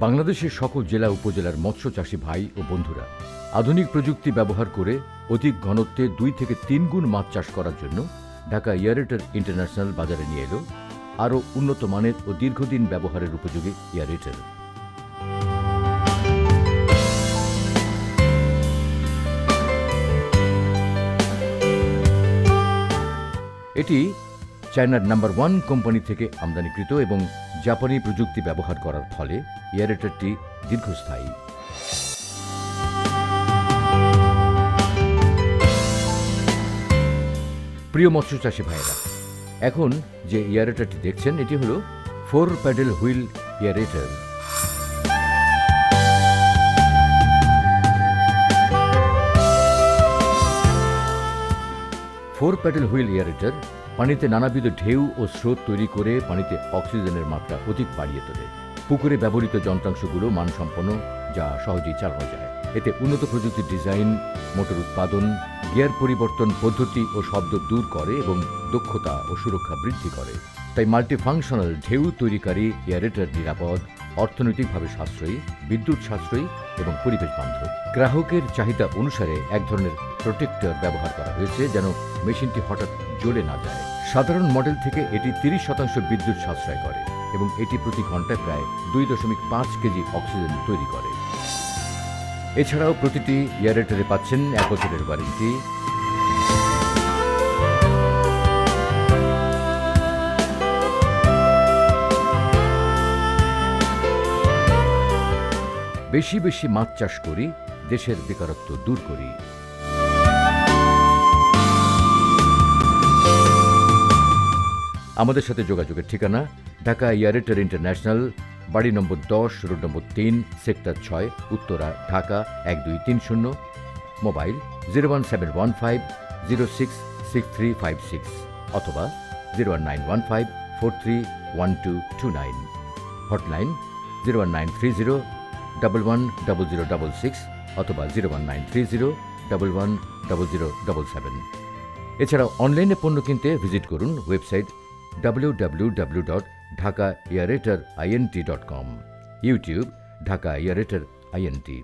বাংলাদেশের সকল জেলা উপজেলার মৎস্য চাষী ভাই ও বন্ধুরা, আধুনিক প্রযুক্তি ব্যবহার করে অধিক ঘনত্বে দুই থেকে তিন গুণ মাছ চাষ করার জন্য ঢাকা ইয়ারেটার ইন্টারন্যাশনাল বাজারে নিয়ে এলো আরও উন্নত মানের ও দীর্ঘদিন ব্যবহারের উপযোগী ইয়ারেটার এটি চায়নার নাম্বার ওয়ান কোম্পানি থেকে আমদানিকৃত এবং জাপানি প্রযুক্তি ব্যবহার করার ফলে এয়ারেটারটি দীর্ঘস্থায়ী। প্রিয় মৎস্য চাষী ভাইয়েরা, এখন যে এয়ারেটারটি দেখছেন, এটি হল four paddle wheel aerator four paddle wheel aerator পানিতে নানাবিধ ঢেউ ও স্রোত তৈরি করে পানিতে অক্সিজেনের মাত্রা অধিক বাড়িয়ে তোলে। পুকুরে ব্যবহৃত যন্ত্রাংশগুলো মানসম্পন্ন, যা সহজেই চালানো যায়। এতে উন্নত প্রযুক্তির ডিজাইন, মোটর উৎপাদন, গিয়ার পরিবর্তন পদ্ধতি ও শব্দ দূর করে এবং দক্ষতা ও সুরক্ষা বৃদ্ধি করে। তাই মাল্টিফাংশনাল ঢেউ তৈরিকারী এয়ারেটার নিরাপদ, অর্থনৈতিকভাবে সাশ্রয়ী, বিদ্যুৎ সাশ্রয়ী এবং পরিবেশ বান্ধব। গ্রাহকের চাহিদা অনুসারে এক ধরনের প্রোটেক্টর ব্যবহার করা হয়েছে যেন মেশিনটি হঠাৎ জ্বলে না যায়। সাধারণ মডেল থেকে এটি তিরিশ শতাংশ বিদ্যুৎ সাশ্রয় করে এবং এটি প্রতি ঘন্টায় প্রায় দুই দশমিক পাঁচ কেজি অক্সিজেন তৈরি করে। এছাড়াও প্রতিটি ইয়ারেটারে পাচ্ছেন এক বছরের ওয়ারেন্টি। বেশি বেশি মাছ চাষ করি, দেশের বেকারত্ব দূর করি। আমাদের সাথে যোগাযোগের ঠিকানা ঢাকা ইয়ারেটার ইন্টারন্যাশনাল, বাড়ি নম্বর দশ, রোড নম্বর তিন, সেক্টর ছয়, উত্তরা, ঢাকা এক দুই তিন শূন্য, mobile zero one seven one five zero six six three five six অথবা zero one nine one five four three one two two nine. Hotline zero one nine three zero double one double zero double six অথবা zero one nine three zero double one double zero double seven. এছাড়াও অনলাইনে পণ্য কিনতে visit করুন website com YouTube Dhaka aerator INT